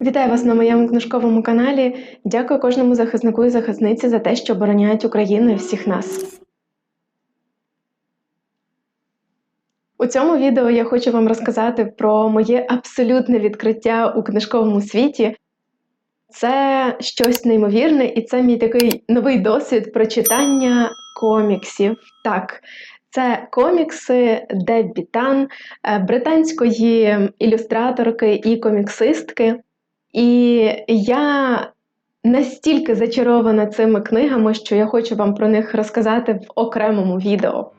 Вітаю вас на моєму книжковому каналі. Дякую кожному захиснику і захисниці за те, що обороняють Україну і всіх нас. У цьому відео я хочу вам розказати про моє абсолютне відкриття у книжковому світі. Це щось неймовірне, і це мій такий новий досвід прочитання коміксів. Так, це комікси Деббі Тан, е, британської ілюстраторки і коміксистки. І я настільки зачарована цими книгами, що я хочу вам про них розказати в окремому відео.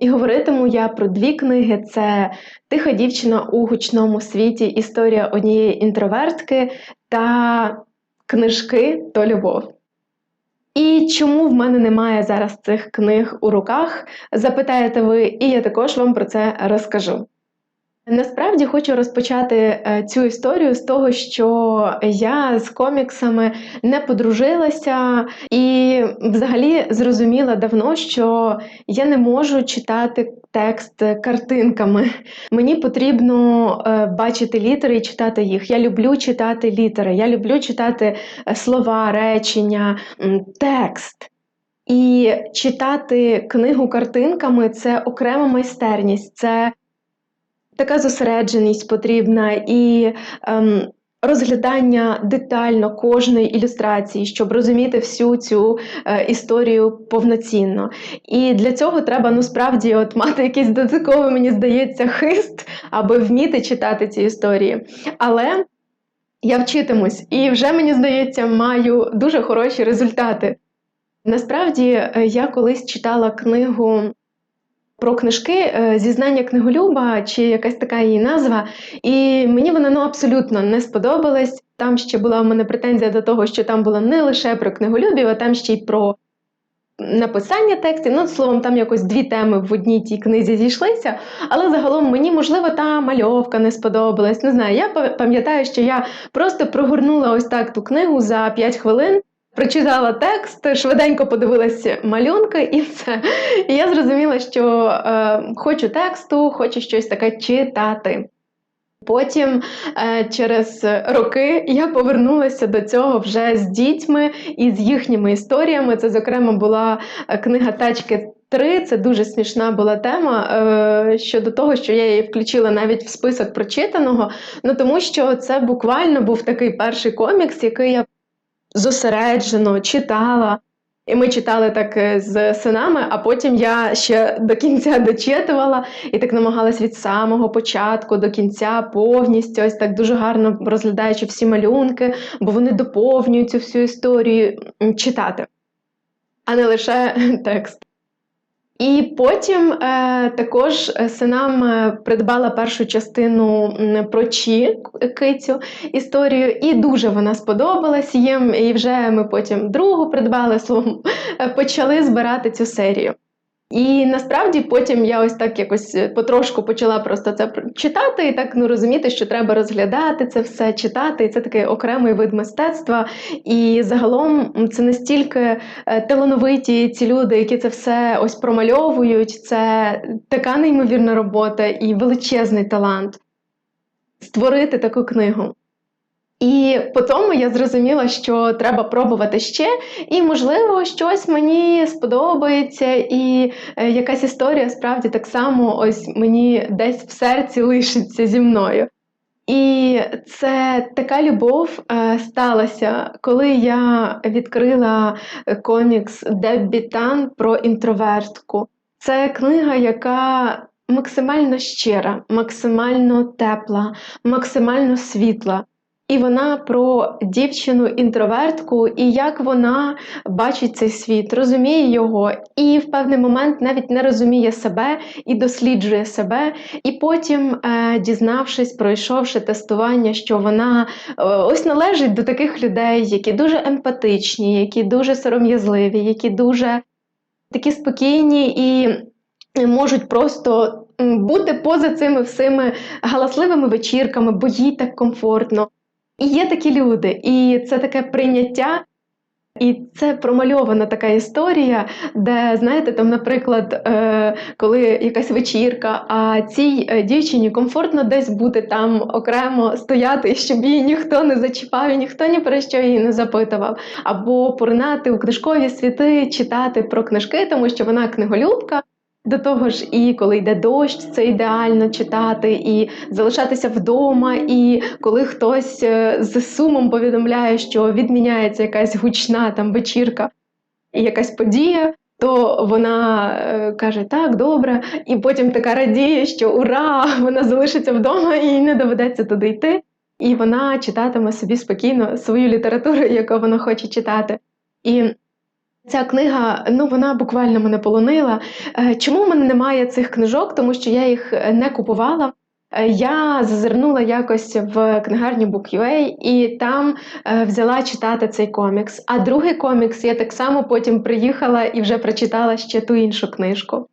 І говоритиму я про дві книги: це Тиха дівчина у гучному світі, історія однієї інтровертки та книжки то любов. І чому в мене немає зараз цих книг у руках? Запитаєте ви, і я також вам про це розкажу. Насправді хочу розпочати е, цю історію з того, що я з коміксами не подружилася, і взагалі зрозуміла давно, що я не можу читати текст картинками. Мені потрібно е, бачити літери і читати їх. Я люблю читати літери, я люблю читати е, слова, речення, текст. І читати книгу картинками це окрема майстерність. це така зосередженість потрібна і ем, розглядання детально кожної ілюстрації, щоб розуміти всю цю е, історію повноцінно. І для цього треба ну мати якийсь додатковий, мені здається, хист, аби вміти читати ці історії. Але я вчитимусь і вже мені здається, маю дуже хороші результати. Насправді, е, я колись читала книгу про книжки е, зізнання книголюба чи якась така її назва. І мені вона ну абсолютно не сподобалась. Там ще була в мене претензія до того, що там було не лише про книголюбів, а там ще й про. Написання текстів, ну словом, там якось дві теми в одній тій книзі зійшлися, але загалом мені, можливо, та мальовка не сподобалась. Не знаю, я пам'ятаю, що я просто прогорнула ось так ту книгу за 5 хвилин, Прочитала текст, швиденько подивилася малюнки, і все. І я зрозуміла, що е, хочу тексту, хочу щось таке читати. Потім, е, через роки, я повернулася до цього вже з дітьми і з їхніми історіями. Це, зокрема, була е, книга Тачки. Три це дуже смішна була тема е, щодо того, що я її включила навіть в список прочитаного. Ну тому що це буквально був такий перший комікс, який я зосереджено читала. І ми читали так е, з синами, а потім я ще до кінця дочитувала і так намагалась від самого початку до кінця повністю, ось так дуже гарно розглядаючи всі малюнки, бо вони доповнюють цю всю історію читати, а не лише текст. І потім е, також синам е, придбала першу частину про Чі кицю історію, і дуже вона сподобалась їм. І вже ми потім другу придбали словом, е, почали збирати цю серію. І насправді потім я ось так якось е, потрошку почала просто це читати, і так ну розуміти, що треба розглядати це все, читати. І це такий окремий вид мистецтва. І загалом це настільки е, талановиті ці люди, які це все ось промальовують. Це така неймовірна робота і величезний талант створити таку книгу. І по тому я зрозуміла, що треба пробувати ще, і, можливо, щось мені сподобається, і е, якась історія справді так само ось мені десь в серці лишиться зі мною. І це така любов е, сталася, коли я відкрила комікс Деббі Тан про інтровертку. Це книга, яка максимально щира, максимально тепла, максимально світла. І вона про дівчину-інтровертку, і як вона бачить цей світ, розуміє його, і в певний момент навіть не розуміє себе і досліджує себе. І потім, е, дізнавшись, пройшовши тестування, що вона е, ось належить до таких людей, які дуже емпатичні, які дуже сором'язливі, які дуже такі спокійні і можуть просто бути поза цими всіми галасливими вечірками, бо їй так комфортно. І є такі люди, і це таке прийняття. І це промальована така історія, де, знаєте, там, наприклад, е, коли якась вечірка, а цій е, дівчині комфортно десь бути там окремо стояти, щоб її ніхто не зачіпав, і ніхто ні про що її не запитував, або поринати у книжкові світи, читати про книжки, тому що вона книголюбка. До того ж, і коли йде дощ, це ідеально читати, і залишатися вдома. І коли хтось е, з сумом повідомляє, що відміняється якась гучна там вечірка і якась подія, то вона е, каже: Так, добре, і потім така радіє, що ура! Вона залишиться вдома і не доведеться туди йти. І вона читатиме собі спокійно свою літературу, яку вона хоче читати. І Ця книга, ну вона буквально мене полонила. Е, Чому в мене немає цих книжок? Тому що я їх е, не купувала. Е, Я зазирнула якось в книгарню Book.ua і там взяла читати цей комікс. А другий комікс я так само потім приїхала і вже прочитала ще ту іншу книжку.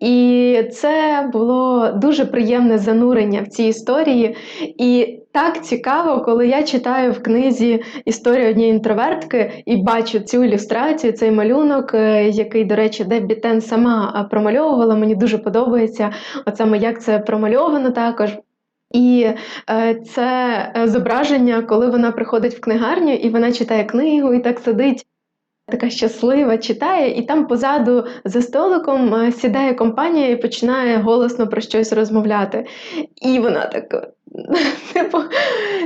І це було дуже приємне занурення в ці історії. І так цікаво, коли я читаю в книзі історію однієї інтровертки і бачу цю ілюстрацію, цей малюнок, е, який, до речі, Деббі Тен сама е, промальовувала. Мені дуже подобається, от саме як це промальовано також. І е, це зображення, коли вона приходить в книгарню і вона читає книгу, і так сидить така щаслива, читає, і там позаду за столиком е, сідає компанія і починає голосно про щось розмовляти. І вона така. Типу,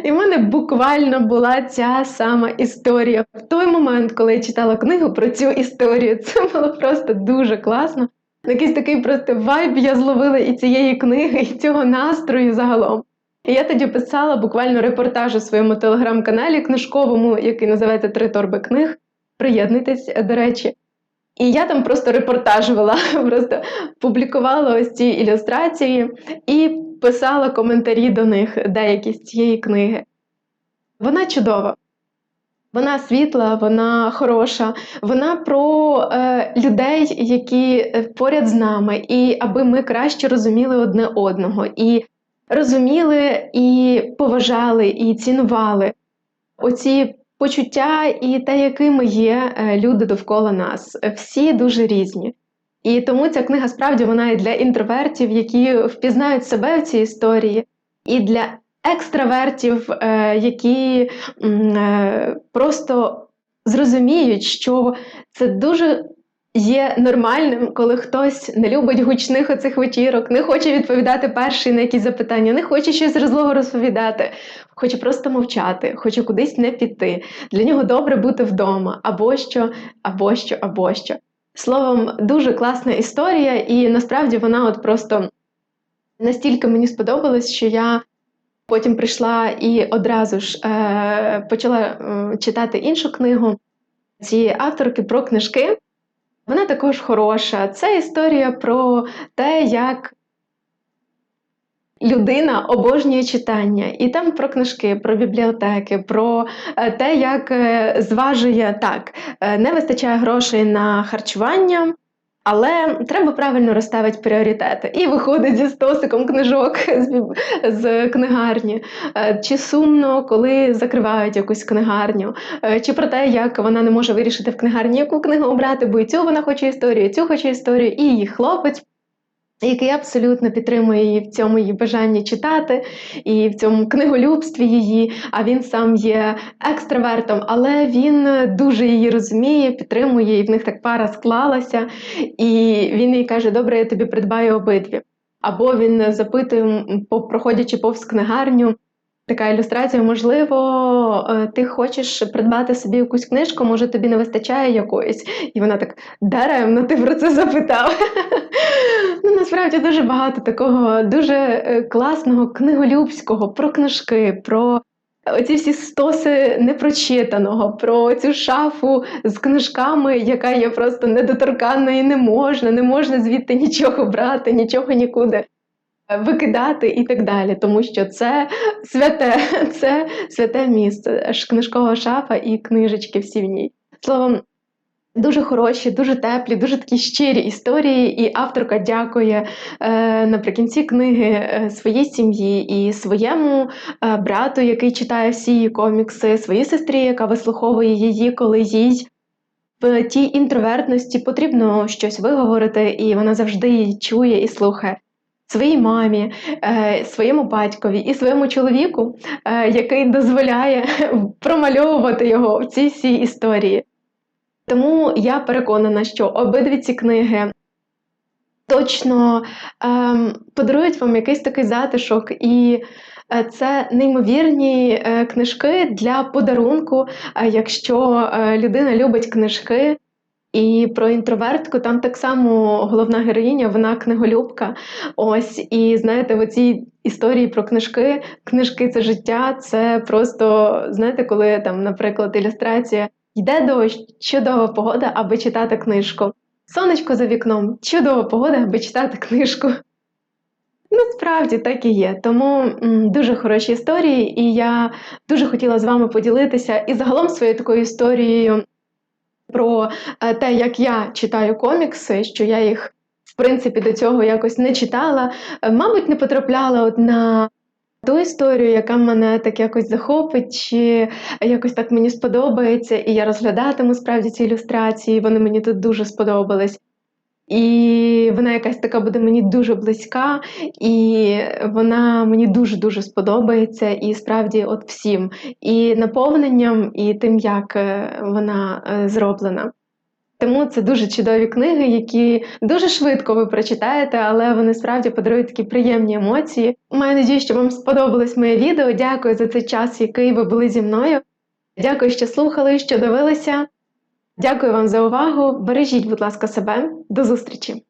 і в мене буквально була ця сама історія. В той момент, коли я читала книгу про цю історію, це було просто дуже класно. Якийсь такий просто вайб я зловила і цієї книги, і цього настрою загалом. І я тоді писала буквально репортаж у своєму телеграм-каналі книжковому, який називається Три торби книг. Приєднуйтесь, до речі. І я там просто репортаж вела, просто публікувала ось ці ілюстрації і писала коментарі до них деякі з цієї книги. Вона чудова. Вона світла, вона хороша, вона про е, людей, які е, поряд з нами, і аби ми краще розуміли одне одного, і розуміли, і поважали, і цінували оці почуття і те, якими є е, люди довкола нас. Всі дуже різні. І тому ця книга справді вона і для інтровертів, які впізнають себе в цій історії, і для екстравертів, е, які е, просто зрозуміють, що це дуже є нормальним, коли хтось не любить гучних оцих вечірок, не хоче відповідати перший на якісь запитання, не хоче щось розлого розповідати, хоче просто мовчати, хоче кудись не піти. Для нього добре бути вдома, або що, або що, або що. Словом, дуже класна історія, і насправді вона от просто настільки мені сподобалась, що я потім прийшла і одразу ж е, почала е, читати іншу книгу цієї авторки про книжки. Вона також хороша. Це історія про те, як людина обожнює читання. І там про книжки, про бібліотеки, про е, те, як е, зважує так, е, не вистачає грошей на харчування. Але треба правильно розставити пріоритети. І виходить зі стосиком книжок з, книгарні. Е, Чи сумно, коли закривають якусь книгарню, Е, чи про те, як вона не може вирішити в книгарні, яку книгу обрати, бо і цю вона хоче історію, і цю хоче історію, і її хлопець. Який абсолютно підтримує її в цьому її бажанні читати, і в цьому книголюбстві її, а він сам є екстравертом, але він дуже її розуміє, підтримує, і в них так пара склалася. І він їй каже: Добре, я тобі придбаю обидві. Або він запитує, проходячи повз книгарню, така ілюстрація, можливо, е, ти хочеш придбати собі якусь книжку, може тобі не вистачає якоїсь. І вона так даремно ти про це запитав. Ну, насправді дуже багато такого дуже е, класного книголюбського про книжки, про оці всі стоси непрочитаного, про цю шафу з книжками, яка є просто недоторканна і не можна, не можна звідти нічого брати, нічого нікуди викидати і так далі. Тому що це святе, це святе місце, книжкова шафа і книжечки всі в ній. Словом, Дуже хороші, дуже теплі, дуже такі щирі історії, і авторка дякує е, наприкінці книги е, своїй сім'ї і своєму е, брату, який читає всі її комікси, своїй сестрі, яка вислуховує її, коли їй в тій інтровертності потрібно щось виговорити, і вона завжди її чує і слухає. Своїй мамі, е, своєму батькові і своєму чоловіку, е, який дозволяє промальовувати його в цій всій історії. Тому я переконана, що обидві ці книги точно ем, подарують вам якийсь такий затишок, і е, це неймовірні книжки для подарунку, якщо людина любить книжки. І про інтровертку там так само головна героїня, вона книголюбка. Ось, і знаєте, в цій історії про книжки, книжки це життя, це просто, знаєте, коли там, наприклад, ілюстрація йде дощ, чудова погода, аби читати книжку. Сонечко за вікном, чудова погода, аби читати книжку. Насправді так і є. Тому м, дуже хороші історії, і я дуже хотіла з вами поділитися і загалом своєю такою історією про е, те, як я читаю комікси, що я їх, в принципі, до цього якось не читала. Е, Мабуть, не потрапляла от на ту історію, яка мене так якось захопить, чи якось так мені сподобається, і я розглядатиму справді ці ілюстрації. Вони мені тут дуже сподобались. І вона якась така буде мені дуже близька, і вона мені дуже-дуже сподобається, і справді от всім, і наповненням, і тим, як е, вона е, зроблена. Тому це дуже чудові книги, які дуже швидко ви прочитаєте, але вони справді подарують такі приємні емоції. Маю надію, що вам сподобалось моє відео. Дякую за цей час, який ви були зі мною. Дякую, що слухали, що дивилися. Дякую вам за увагу. Бережіть, будь ласка, себе. До зустрічі!